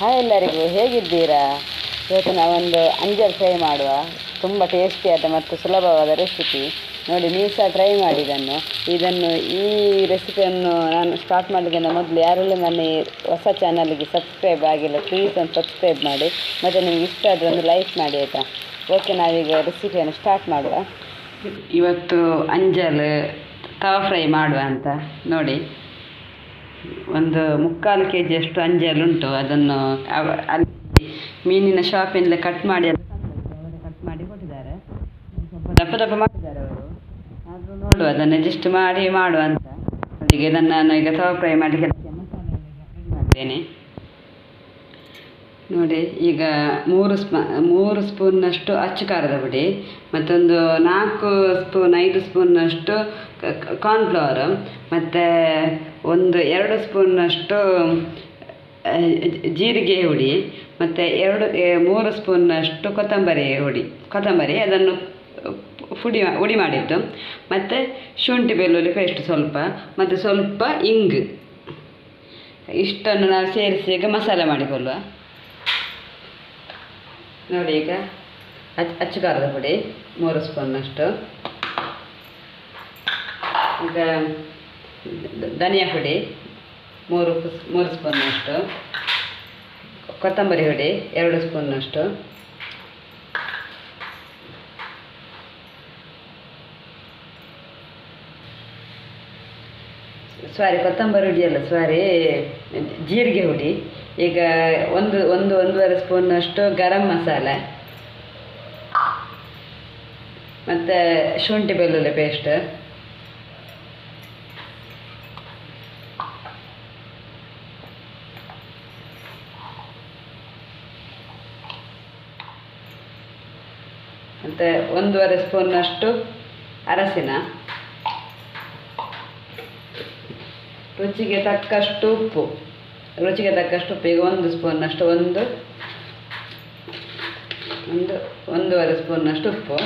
Hi ಎಲ್ಲರಿಗೂ ಹೇಗಿದ್ದೀರಾ? ಇವತ್ತು ನಾವೊಂದು ಅಂಜಲ್ ಫ್ರೈ ಮಾಡುವ. ತುಂಬ ಟೇಸ್ಟಿಯಾದ ಮತ್ತು ಸುಲಭವಾದ ರೆಸಿಪಿ ನೋಡಿ, ನೀವು ಸಹ ಟ್ರೈ ಮಾಡಿ ಇದನ್ನು. ಇದನ್ನು ಈ ರೆಸಿಪಿಯನ್ನು ನಾನು ಸ್ಟಾರ್ಟ್ ಮಾಡಲಿಕ್ಕಿಂತ ಮೊದಲು ಯಾರೆಲ್ಲ ನನ್ನ ಈ ಹೊಸ ಚಾನಲ್ಗೆ ಸಬ್ಸ್ಕ್ರೈಬ್ ಆಗಿಲ್ಲ ಪ್ಲೀಸ್ ಒಂದು ಸಬ್ಸ್ಕ್ರೈಬ್ ಮಾಡಿ. ಮತ್ತು ನಿಮಗೆ ಇಷ್ಟ ಆದರೆ ಒಂದು ಲೈಕ್ ಮಾಡಿ ಆಯಿತಾ? ಓಕೆ ನಾವೀಗ ರೆಸಿಪಿಯನ್ನು ಸ್ಟಾರ್ಟ್ ಮಾಡುವ. ಇವತ್ತು ಅಂಜಲ್ ತವಾ ಫ್ರೈ ಮಾಡುವ ಅಂತ. ನೋಡಿ. ಒಂದು ಮುಕ್ಕಾಲು ಕೆ ಜಿಯಷ್ಟು ಅಂಜಲ್ ಉಂಟು, ಅದನ್ನು ಅಲ್ಲಿ ಮೀನಿನ ಶಾಪಿಂದ ಕಟ್ ಮಾಡಿ ಕಟ್ ಮಾಡಿ ಕೊಟ್ಟಿದ್ದಾರೆ. ಸ್ವಲ್ಪ ದಪ್ಪ ದಪ್ಪ ಮಾಡಿದ್ದಾರೆ ಅವರು. ಆದರೂ ನೋಡು, ಅದನ್ನು ಅಡ್ಜಸ್ಟ್ ಮಾಡಿ ಮಾಡುವ ಅಂತ. ಅದಕ್ಕೆ ನನ್ನ, ನಾನು ಈಗ ತವಾ ಫ್ರೈ ಮಾಡಲಿಕ್ಕೆ ಮಾಡ್ತೇನೆ. ನೋಡಿ, ಈಗ ಮೂರು ಸ್ಪ, ಮೂರು ಸ್ಪೂನ್ನಷ್ಟು ಅಚ್ಚು ಖಾರದ ಪುಡಿ, ಮತ್ತೊಂದು ನಾಲ್ಕು ಸ್ಪೂನ್, ಐದು ಸ್ಪೂನ್ನಷ್ಟು ಕಾರ್ನ್ಫ್ಲವರ್ ಮತ್ತು ಒಂದು ಎರಡು ಸ್ಪೂನ್ನಷ್ಟು ಜೀರಿಗೆ ಹುಡಿ, ಮತ್ತು ಎರಡು ಮೂರು ಸ್ಪೂನ್ನಷ್ಟು ಕೊತ್ತಂಬರಿ ಹುಡಿ, ಕೊತ್ತಂಬರಿ ಅದನ್ನು ಪುಡಿ ಹುಡಿ ಮಾಡಿದ್ದು, ಮತ್ತು ಶುಂಠಿ ಬೆಳ್ಳುಳ್ಳಿ ಪೇಸ್ಟ್ ಸ್ವಲ್ಪ, ಮತ್ತು ಸ್ವಲ್ಪ ಇಂಗು. ಇಷ್ಟನ್ನು ನಾವು ಸೇರಿಸಿ ಈಗ ಮಸಾಲೆ ಮಾಡಿಕೊಳ್ಳುವ. ನೋಡಿ ಈಗ ಅಚ್ ಅಚ್ಚು ಖಾರದ ಪುಡಿ, ಮೂರು ಸ್ಪೂನ್ನಷ್ಟು ಈಗ ಧನಿಯಾ ಪುಡಿ, ಮೂರು ಮೂರು ಸ್ಪೂನ್ನಷ್ಟು ಕೊತ್ತಂಬರಿ ಹುಡಿ ಎರಡು ಸ್ಪೂನ್ನಷ್ಟು ಸಾರಿ ಕೊತ್ತಂಬರಿ ಹುಡಿ ಅಲ್ಲ ಸಾರಿ ಜೀರಿಗೆ ಹುಡಿ. ಈಗ ಒಂದು ಒಂದು, ಒಂದೂವರೆ ಸ್ಪೂನ್ನಷ್ಟು ಗರಂ ಮಸಾಲೆ. ಮತ್ತು ಶುಂಠಿ ಬೆಳ್ಳುಳ್ಳಿ ಪೇಸ್ಟ್ ಮತ್ತು ಒಂದೂವರೆ ಸ್ಪೂನ್ನಷ್ಟು ಅರಸಿನ. ರುಚಿಗೆ ತಕ್ಕಷ್ಟು ಉಪ್ಪು. ರುಚಿಗೆ ತಕ್ಕಷ್ಟು ಉಪ್ಪಿಗೆ ಒಂದು ಸ್ಪೂನ್ನಷ್ಟು ಒಂದು ಒಂದು, ಒಂದೂವರೆ ಸ್ಪೂನ್ನಷ್ಟು ಉಪ್ಪು.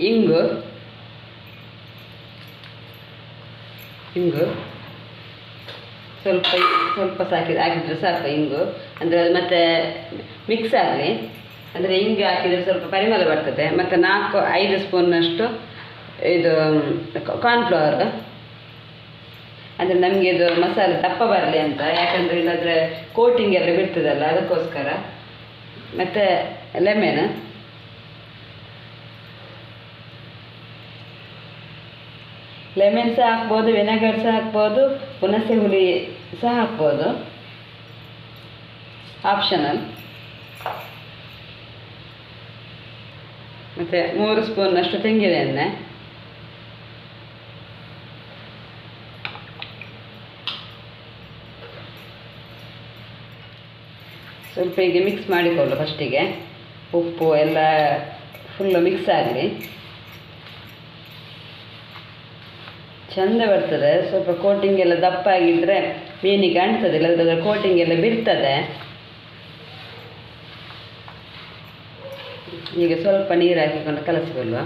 ಇಂಗು. ಇಂಗು. ಸ್ವಲ್ಪ ಸ್ವಲ್ಪ ಸಾಕಿ ಹಾಕಿದರೆ ಸಾಕು ಇಂಗು. ಅಂದರೆ ಅದು ಮತ್ತೆ ಮಿಕ್ಸ್ ಆಗಲಿ. ಅಂದರೆ ಇಂಗು ಹಾಕಿದರೆ ಸ್ವಲ್ಪ ಪರಿಮಳ ಬರ್ತದೆ. ಮತ್ತು ನಾಲ್ಕು, ಐದು ಸ್ಪೂನ್ನಷ್ಟು ಇದು ಕಾರ್ನ್ಫ್ಲವರ್ ಅಂದರೆ ನಮಗೆ ಇದು ಮಸಾಲೆ ದಪ್ಪ ಬರಲಿ ಅಂತ. ಯಾಕಂದರೆ ಇಲ್ಲಾದರೆ ಕೋಟಿಂಗ್ ಎಲ್ಲ ಬಿಡ್ತದಲ್ಲ, ಅದಕ್ಕೋಸ್ಕರ. ಮತ್ತು ಲೆಮೆನ್ ಲೆಮೆನ್ ಸಹ ಹಾಕ್ಬೋದು ವಿನೆಗರ್ ಸಹ ಹಾಕ್ಬೋದು ಹುಣಸೆ ಹುಳಿ ಸಹ ಹಾಕ್ಬೋದು. ಆಪ್ಷನಲ್ ಮತ್ತು ಮೂರು ಸ್ಪೂನ್ನಷ್ಟು ತೆಂಗಿನ ಸ್ವಲ್ಪ ಹೀಗೆ ಮಿಕ್ಸ್ ಮಾಡಿಕೊಳ್ಳು ಫಸ್ಟಿಗೆ ಉಪ್ಪು ಎಲ್ಲ ಫುಲ್ಲು ಮಿಕ್ಸ್ ಆಗಲಿ ಚಂದ ಬರ್ತದೆ. ಸ್ವಲ್ಪ ಕೋಟಿಂಗ್ ಎಲ್ಲ ದಪ್ಪ ಆಗಿದ್ದರೆ ಮೀನಿಗೆ ಅಂಟ್ತದೆ ಇಲ್ಲದ್ರೆ ಕೋಟಿಂಗ್ ಎಲ್ಲ ಬಿಡ್ತದೆ. ಈಗ ಸ್ವಲ್ಪ ನೀರು ಹಾಕಿಕೊಂಡು ಕಲಸಿಕೊಳ್ಳುವ.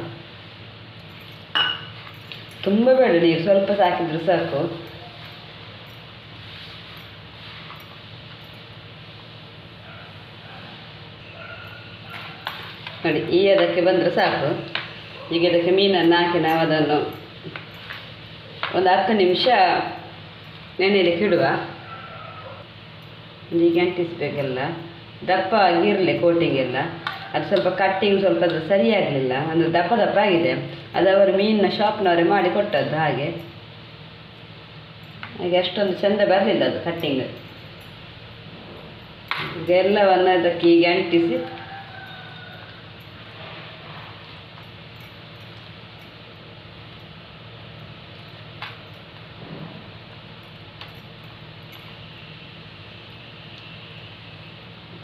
ತುಂಬ ಬೇಡ ನೀರು ಸ್ವಲ್ಪ ಸಾಕಿದ್ರೆ ಸಾಕು. ನೋಡಿ, ಈ ಅದಕ್ಕೆ ಬಂದರೆ ಸಾಕು. ಈಗ ಅದಕ್ಕೆ ಮೀನನ್ನು ಹಾಕಿ ನಾವು ಅದನ್ನು ಒಂದು ಹತ್ತು ನಿಮಿಷ ನೆನೆಯಲಿಕ್ಕೆ ಇಡುವ. ಈಗ ಅಂಟಿಸ್ಬೇಕಲ್ಲ. ದಪ್ಪ ಆಗಿರಲಿ ಕೋಟಿಂಗ್ ಎಲ್ಲ. ಅದು ಸ್ವಲ್ಪ ಕಟ್ಟಿಂಗ್ ಸ್ವಲ್ಪ ಅದು ಸರಿಯಾಗಲಿಲ್ಲ. ಅಂದರೆ ದಪ್ಪ ದಪ್ಪ ಆಗಿದೆ. ಅದು ಅವರು ಮೀನಿನ ಶಾಪ್ನವರೇ ಮಾಡಿ ಕೊಟ್ಟದ್ದು ಹಾಗೆ. ಹಾಗೆ ಅಷ್ಟೊಂದು ಚೆಂದ ಬರಲಿಲ್ಲ ಅದು ಕಟ್ಟಿಂಗ್ ಇದೆಲ್ಲವನ್ನು ಅದಕ್ಕೆ ಈಗ ಅಂಟಿಸಿ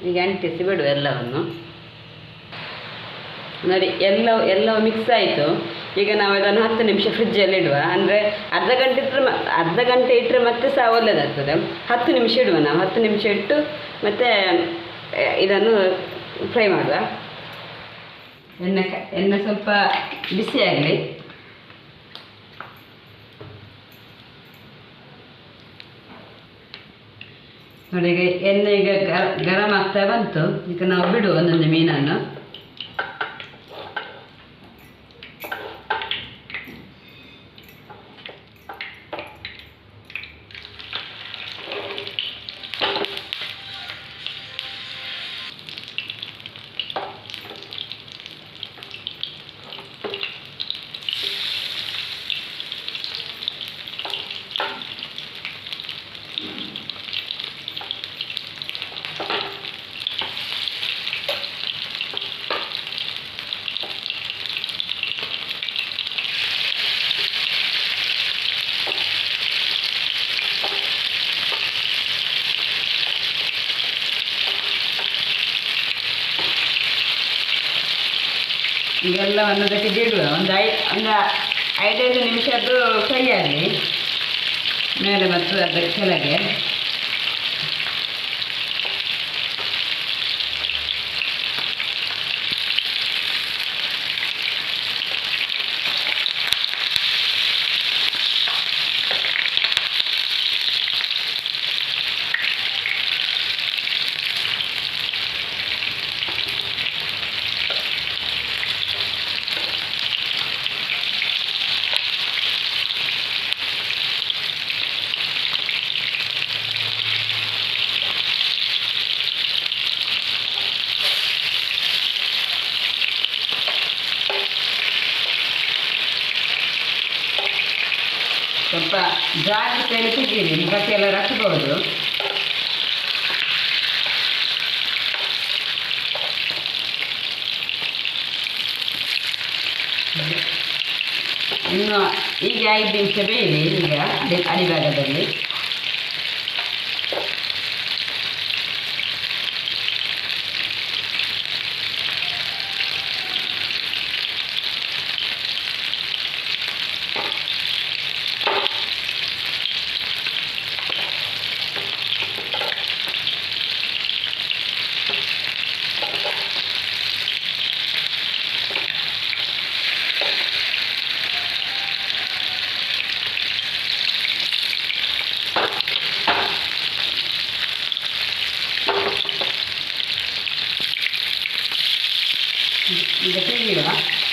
ಈಗ ಅಂಟಿಸಿ ಬಿಡುವ ಎಲ್ಲವನ್ನು. ನೋಡಿ ಎಲ್ಲ ಎಲ್ಲವೂ ಮಿಕ್ಸ್ ಆಯಿತು. ಈಗ ನಾವು ಇದನ್ನು ಹತ್ತು ನಿಮಿಷ ಫ್ರಿಜ್ಜಲ್ಲಿ ಇಡುವ. ಅಂದರೆ ಅರ್ಧ ಗಂಟೆ ಇಟ್ಟರೆ ಅರ್ಧ ಗಂಟೆ ಇಟ್ಟರೆ ಮತ್ತೆ ಸಹ ಒಳ್ಳೆಯದಾಗ್ತದೆ ಹತ್ತು ನಿಮಿಷ ಇಡುವ ನಾವು. ಹತ್ತು ನಿಮಿಷ ಇಟ್ಟು ಮತ್ತೆ ಇದನ್ನು ಫ್ರೈ ಮಾಡುವ. ಎಣ್ಣೆ ಎಣ್ಣೆ ಸ್ವಲ್ಪ ಬಿಸಿ ನೋಡಿ ಈಗ ಎಣ್ಣೆ ಈಗ ಗರ ಗರಂ ಆಗ್ತಾ ಬಂತು. ಈಗ ನಾವು ಬಿಡು ಒಂದೊಂದು ಮೀನನ್ನು. ಈಗೆಲ್ಲವನ್ನು ಅದಕ್ಕೆ ಬಿಡುವ ಒಂದು ಐ ಒಂದು ಐದೈದು ನಿಮಿಷದ್ದು ಫ್ರೈ ಆಗಲಿ ಮೇಲೆ ಮತ್ತು ಅದರ ಕೆಳಗೆ. ಸ್ವಲ್ಪ ಜಾಗ್ರತೆಯಲ್ಲಿ ತೆಗೀರಿ ಮುಖಕ್ಕೆ ಎಲ್ಲ ರಕ್ಕಬಹುದು ಇನ್ನು ಈಗ ಐದು ನಿಮಿಷ ಬೇಯಲಿ ಈಗ いいか？な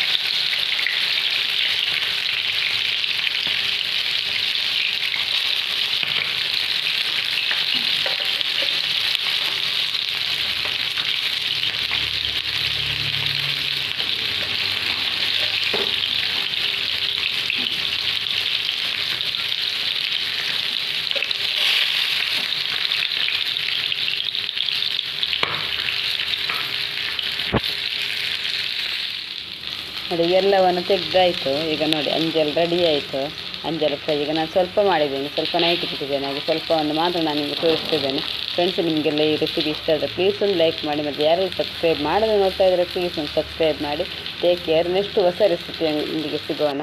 ನೋಡಿ, ಎಲ್ಲವನ್ನು ತೆಗೆದಾಯಿತು. ಈಗ ನೋಡಿ, ಅಂಜಲ್ ರೆಡಿ ಆಯಿತು. ಅಂಜಲ್ ಫ್ರೈ ಈಗ ನಾನು ಸ್ವಲ್ಪ ಮಾಡಿದ್ದೇನೆ. ಸ್ವಲ್ಪ ನೈಟ್ ಇಟ್ಟಿದ್ದೇನೆ ಹಾಗೆ ಸ್ವಲ್ಪವನ್ನು ಮಾತ್ರ ನಾನು ನಿಮಗೆ ತೋರಿಸ್ತಿದ್ದೇನೆ. ಫ್ರೆಂಡ್ಸ್ ನಿಮಗೆಲ್ಲ ಈ ರೆಸಿಪಿ ಇಷ್ಟ ಆದರೆ ಪ್ಲೀಸ್ ಒಂದು ಲೈಕ್ ಮಾಡಿ. ಮತ್ತು ಯಾರು ಸಬ್ಸ್ಕ್ರೈಬ್ ಮಾಡದೆ ನೋಡ್ತಾ ಇದ್ದರೆ ಪ್ಲೀಸ್ ಒಂದು ಸಬ್ಸ್ಕ್ರೈಬ್ ಮಾಡಿ. ಟೇಕ್ ಕೇರ್ ನೆಕ್ಸ್ಟ್ ಹೊಸ ರೆಸಿಪಿಯೊಂದಿಗೆ ಸಿಗೋಣ.